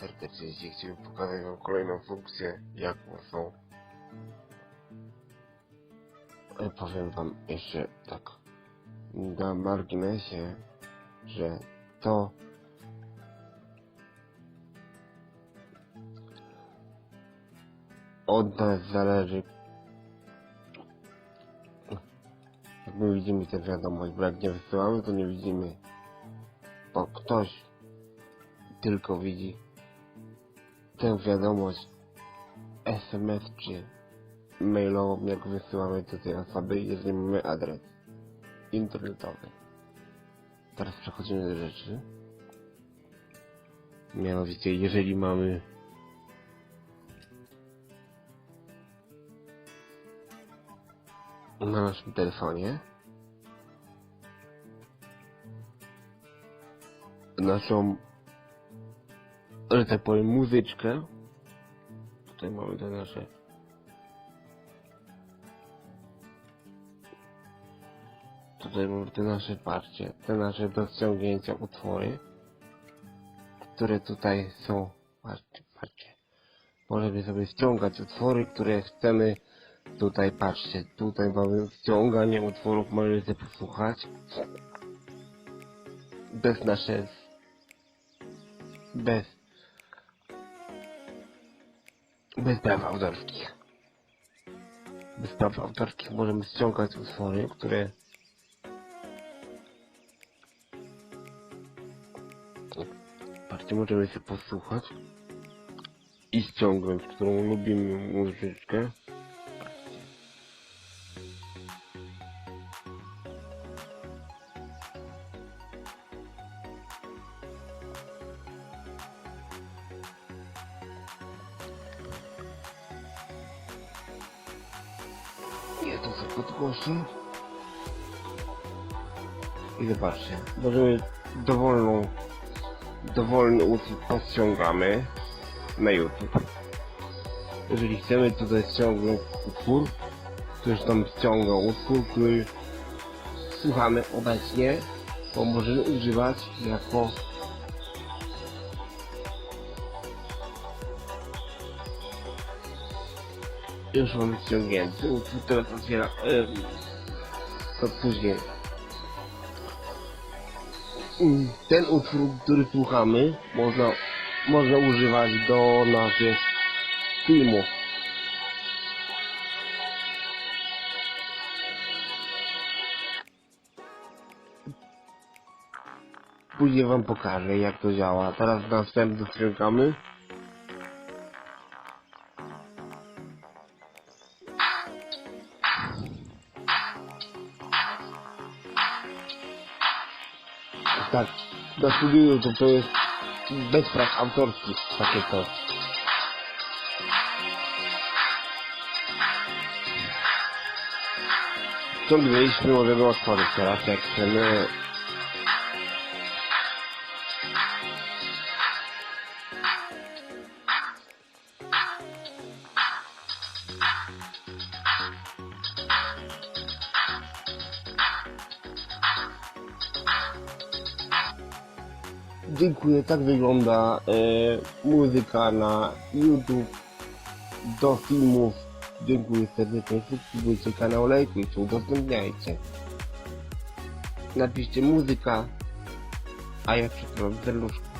serdecznie. Dzisiaj chciałem pokazać wam kolejną funkcję, jaką są. E, Powiem wam jeszcze tak na marginesie, że to od nas zależy. Jak my widzimy tę wiadomość, bo jak nie wysyłamy, to nie widzimy. Bo ktoś tylko widzi tę wiadomość SMS czy mailową, jak wysyłamy do tej osoby, jeżeli mamy adres internetowy. Teraz przechodzimy do rzeczy. Mianowicie, jeżeli mamy na naszym telefonie naszą, że tak powiem, muzyczkę. Tutaj mamy te nasze Tutaj mamy te nasze, patrzcie, te nasze do ściągnięcia utwory, które tutaj są, patrzcie, patrzcie. Możemy sobie ściągać utwory, które chcemy. Tutaj patrzcie, tutaj mamy ściąganie utworów, możecie posłuchać. Bez nasze, bez, bez praw autorskich. Bez praw autorskich możemy ściągać utwory, które Patrzcie, możemy się posłuchać i ściągnąć, którą lubimy muzyczkę. To podgłoszę. I zobaczcie, możemy dowolną dowolny utwór podciągamy na YouTube. Jeżeli chcemy tutaj ściągnąć utwór, to już tam ściąga utwór, który słuchamy obecnie, bo możemy używać jako już mamy ściągnięty utwór, teraz otwiera em, to później ten utwór, który słuchamy, można, można używać do naszych filmów. Później wam pokażę jak to działa. Teraz następny ściągamy. Tak, studiu to, to jest bez praw autorskich takie to. Ciągnęliśmy, możemy otworzyć teraz jak chcemy. Dziękuję, tak wygląda e, muzyka na YouTube do filmów. Dziękuję serdecznie, subskrybujcie kanał, lajkujcie, udostępniajcie. Napiszcie muzyka, a ja przepraszam serduszko.